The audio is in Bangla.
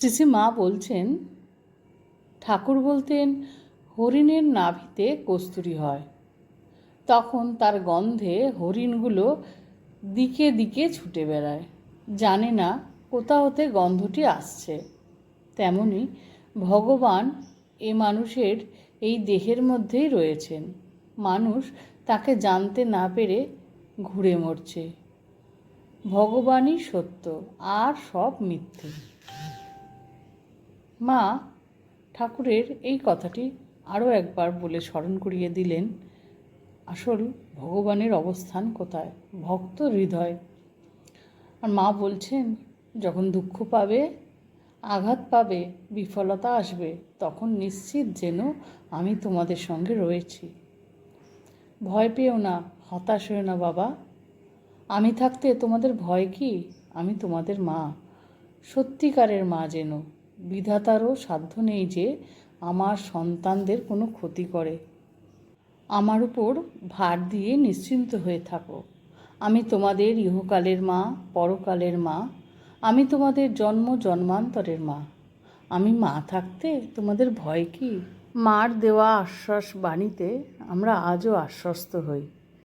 শ্রী মা বলছেন, ঠাকুর বলতেন, হরিণের নাভিতে কস্তুরি হয়। তখন তার গন্ধে হরিণগুলো দিকে দিকে ছুটে বেড়ায়। জানে না কোথা হতে গন্ধটি আসছে। তেমনি ভগবান এ মানুষের এই দেহের মধ্যেই রয়েছেন। মানুষ তাকে জানতে না পেরে ঘুরে মরছে। ভগবানই সত্য, আর সব মিথ্যে। মা, ঠাকুরের এই কথাটি আরও একবার বলে স্মরণ করিয়ে দিলেন। আসল ভগবানের অবস্থান কোথায়? ভক্ত হৃদয়। আর মা বলছেন, যখন দুঃখ পাবে, আঘাত পাবে, বিফলতা আসবে, তখন নিশ্চিত যেন আমি তোমাদের সঙ্গে রয়েছি। ভয় পেও না, হতাশ হয়েও না বাবা। আমি থাকতে তোমাদের ভয় কি? আমি তোমাদের মা। সত্যিকারের মা যেন। বিধাতারও সাধ্য নেই যে আমার সন্তানদের কোনো ক্ষতি করে। আমার উপর ভার দিয়ে নিশ্চিন্ত হয়ে থাকো। আমি তোমাদের ইহকালের মা, পরকালের মা। আমি তোমাদের জন্ম, জন্মান্তরের মা। আমি মা থাকতে তোমাদের ভয় কি? মার দেওয়া আশ্বাস বাণীতে আমরা আজও আশ্বস্ত হই।